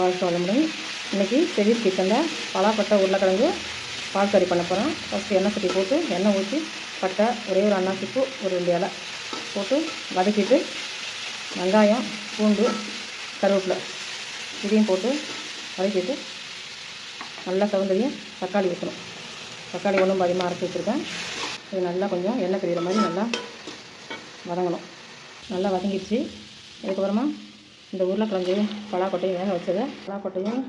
வாழ்க்கை வளமுடன் இன்றைக்கி செவிஸ் கிச்சனில் பலாப்பட்டை உருளைக்கிழங்கு பால் கறி பண்ண போகிறோம் ஃபஸ்ட்டு எண்ணெய் சட்டி போட்டு எண்ணெய் ஊற்றி பட்டை ஒரே ஒரு அன்னாசிப்பூ ஒரு ரெண்டு இலை போட்டு வதக்கிட்டு வெங்காயம் பூண்டு கருவேப்பிலை இதையும் போட்டு வதக்கிட்டு நல்லா சவுந்தரியம் தக்காளி வைக்கணும் தக்காளி ஒன்றும் அதிகமாக அரைச்சி வச்சுருக்கேன். இது நல்லா கொஞ்சம் எண்ணெய் பிரிகிற மாதிரி நல்லா வதங்கணும். நல்லா வதங்கிடுச்சு. அதுக்கப்புறமா இந்த உருளைக்கிழங்கையும் பலாக்கொட்டையும் வேக வச்சதை பலாக்கொட்டையும்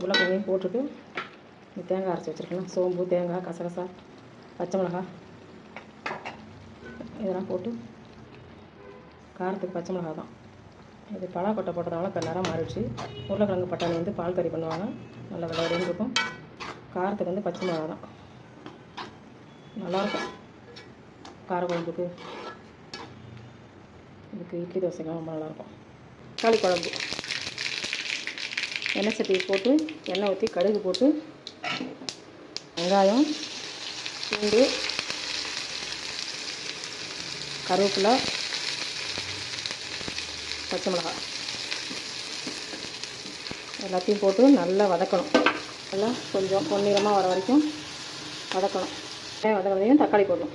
உருளைக்கிழங்கையும் போட்டுட்டு இந்த தேங்காய் அரைச்சி வச்சுருக்கேன் சோம்பு தேங்காய் கசகசா பச்சை மிளகாய் இதெல்லாம் போட்டு காரத்துக்கு பச்சை மிளகாய் தான் இது பலாக்கொட்டை போட்டதால இப்போ நேரம் மாறிடுச்சு. உருளைக்கிழங்கு பட்டாணி வந்து பால் கறி பண்ணுவாங்க. நல்ல விளையாடின்னு இருக்கும். காரத்துக்கு வந்து பச்சை மிளகாய் தான் நல்லாயிருக்கும் கார குழம்புக்கு இதுக்கு இட்லி தோசைக்கெல்லாம் ரொம்ப நல்லாயிருக்கும் தக்காளி குழம்பு எண்ணெய் சட்டி போட்டு எண்ணெய் ஊற்றி கடுகு போட்டு வெங்காயம் பூண்டு கருவேப்பிலை பச்சை மிளகாய். எல்லாத்தையும் போட்டு நல்லா வதக்கணும். நல்லா கொஞ்சம் பொன்னிறமாக வர வரைக்கும் வதக்கணும். வெங்காயம் தக்காளி போடணும்.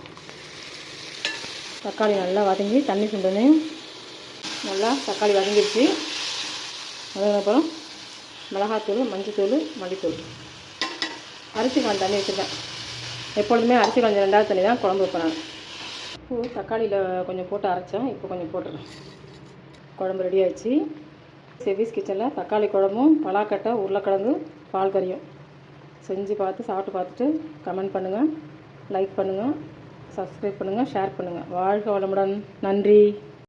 தக்காளி நல்லா வதங்கி தண்ணி சுண்டனையும் நல்லா தக்காளி வதங்கிடுச்சு வதங்கினப்புறம் மிளகாத்தூள் மஞ்சத்தூள் மல்லித்தூள். அரிசி கொஞ்சம் தண்ணி வச்சுருக்கேன். எப்பொழுதுமே அரிசி கொஞ்சம் ரெண்டாவது தண்ணி தான் குழம்பு வைப்பேன் நான். பூ தக்காளியில் கொஞ்சம் போட்டு அரைச்சேன். இப்போ கொஞ்சம் போட்டுறேன். குழம்பு ரெடி ஆயிடுச்சு. செவிஸ் கிச்சனில் தக்காளி குழம்பும் பலாக்கட்டை உருளைக்கிழங்கு பால் கறியும். செஞ்சு பார்த்து சாப்பிட்டு பார்த்துட்டு கமெண்ட் பண்ணுங்கள் லைக் பண்ணுங்கள் சப்ஸ்கிரைப் பண்ணுங்கள் ஷேர் பண்ணுங்கள் வாழ்க வளமுடன். நன்றி.